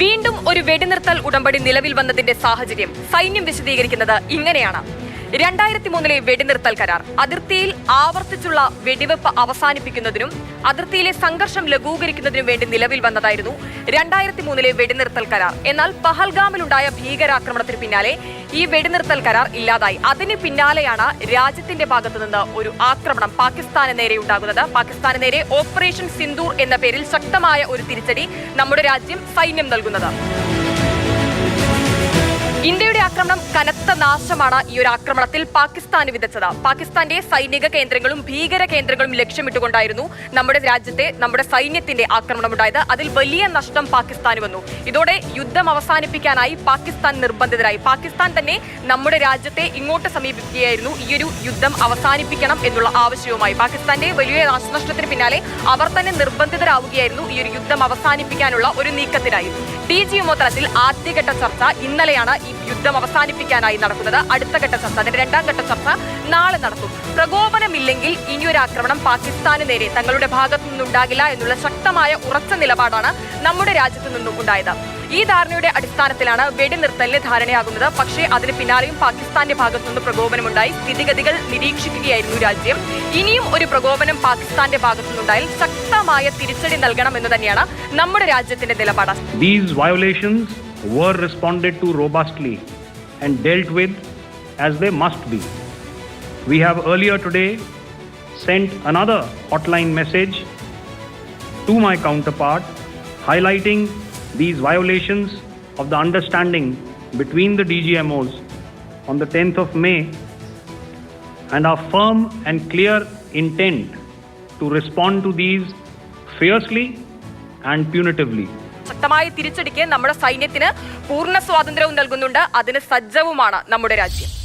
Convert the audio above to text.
വീണ്ടും ഒരു വെടിനിർത്തൽ ഉടമ്പടി നിലവിൽ വന്നതിന്റെ സാഹചര്യം സൈന്യം വിശദീകരിക്കുന്നത് ഇങ്ങനെയാണ്. രണ്ടായിരത്തി മൂന്നിലെ വെടിനിർത്തൽ കരാർ അതിർത്തിയിൽ ആവർത്തിച്ചുള്ള വെടിവെപ്പ് അവസാനിപ്പിക്കുന്നതിനും അതിർത്തിയിലെ സംഘർഷം ലഘൂകരിക്കുന്നതിനും വേണ്ടി നിലവിൽ വന്നതായിരുന്നു രണ്ടായിരത്തി മൂന്നിലെ വെടിനിർത്തൽ കരാർ. എന്നാൽ പഹൽഗാമിലുണ്ടായ ഭീകരാക്രമണത്തിന് പിന്നാലെ ഈ വെടിനിർത്തൽ കരാർ ഇല്ലാതായി. അതിന് പിന്നാലെയാണ് രാജ്യത്തിന്റെ ഭാഗത്തു നിന്ന് ഒരു ആക്രമണം പാകിസ്ഥാന് നേരെ ഉണ്ടാകുന്നത്. പാകിസ്ഥാന് നേരെ ഓപ്പറേഷൻ സിന്ദൂർ എന്ന പേരിൽ ശക്തമായ ഒരു തിരിച്ചടി നമ്മുടെ രാജ്യം സൈന്യം നൽകുന്നത്. ഇന്ത്യയുടെ ആക്രമണം കനത്ത നാശമാണ് ഈ ഒരു ആക്രമണത്തിൽ പാകിസ്ഥാന് വിതച്ചത്. പാകിസ്ഥാന്റെ സൈനിക കേന്ദ്രങ്ങളും ഭീകര കേന്ദ്രങ്ങളും ലക്ഷ്യമിട്ടുകൊണ്ടായിരുന്നു നമ്മുടെ രാജ്യത്തെ നമ്മുടെ സൈന്യത്തിന്റെ ആക്രമണം ഉണ്ടായത്. അതിൽ വലിയ നഷ്ടം പാകിസ്ഥാന് വന്നു. ഇതോടെ യുദ്ധം അവസാനിപ്പിക്കാനായി പാകിസ്ഥാൻ നിർബന്ധിതരായി. പാകിസ്ഥാൻ തന്നെ നമ്മുടെ രാജ്യത്തെ ഇങ്ങോട്ട് സമീപിക്കുകയായിരുന്നു. ഈ ഒരു യുദ്ധം അവസാനിപ്പിക്കണം എന്നുള്ള ആവശ്യവുമായി. പാകിസ്ഥാന്റെ വലിയ നാശനഷ്ടത്തിന് പിന്നാലെ അവർ തന്നെ നിർബന്ധിതരാവുകയായിരുന്നു. ഈ ഒരു യുദ്ധം അവസാനിപ്പിക്കാനുള്ള ഒരു നീക്കത്തിനായി. ഡി ജി തലത്തിൽ ആദ്യഘട്ട ചർച്ച ഇന്നലെയാണ് ഈ യുദ്ധം അവസാനിപ്പിക്കാനായി നടക്കുന്നത് അടുത്ത ഘട്ട ചർച്ച അതിന്റെ രണ്ടാം ഘട്ട ചർച്ച നാളെ നടത്തും പ്രകോപനമില്ലെങ്കിൽ ഇനിയൊരു ആക്രമണം പാകിസ്ഥാന് നേരെ തങ്ങളുടെ ഭാഗത്തു നിന്നുണ്ടാകില്ല എന്നുള്ള ശക്തമായ ഉറച്ച നിലപാടാണ് നമ്മുടെ രാജ്യത്തു നിന്നും ഉണ്ടായത്. ഈ ധാരണയുടെ അടിസ്ഥാനത്തിലാണ് വെടിനിർത്തലിന് ധാരണയാകുന്നത്. പക്ഷേ അതിന് പിന്നാലെയും പാകിസ്ഥാന്റെ ഭാഗത്തു നിന്ന് പ്രകോപനമുണ്ടായി. സ്ഥിതിഗതികൾ നിരീക്ഷിക്കുകയായിരുന്നു രാജ്യം. ഇനിയും ഒരു പ്രകോപനം പാകിസ്ഥാന്റെ ഭാഗത്തു നിന്നുണ്ടായാൽ ശക്തമായ തിരിച്ചടി നൽകണം എന്ന് തന്നെയാണ് നമ്മുടെ രാജ്യത്തിന്റെ നിലപാട്. Were responded to robustly and dealt with as they must be. We have earlier today sent another hotline message to my counterpart highlighting these violations of the understanding between the DGMOs on the 10th of May and our firm and clear intent to respond to these fiercely and punitively. ശക്തമായ തിരിച്ചടിക്ക് നമ്മുടെ സൈന്യത്തിന് പൂർണ സ്വാതന്ത്ര്യവും നൽകുന്നുണ്ട്. അതിന് സജ്ജവുമാണ് നമ്മുടെ രാജ്യം.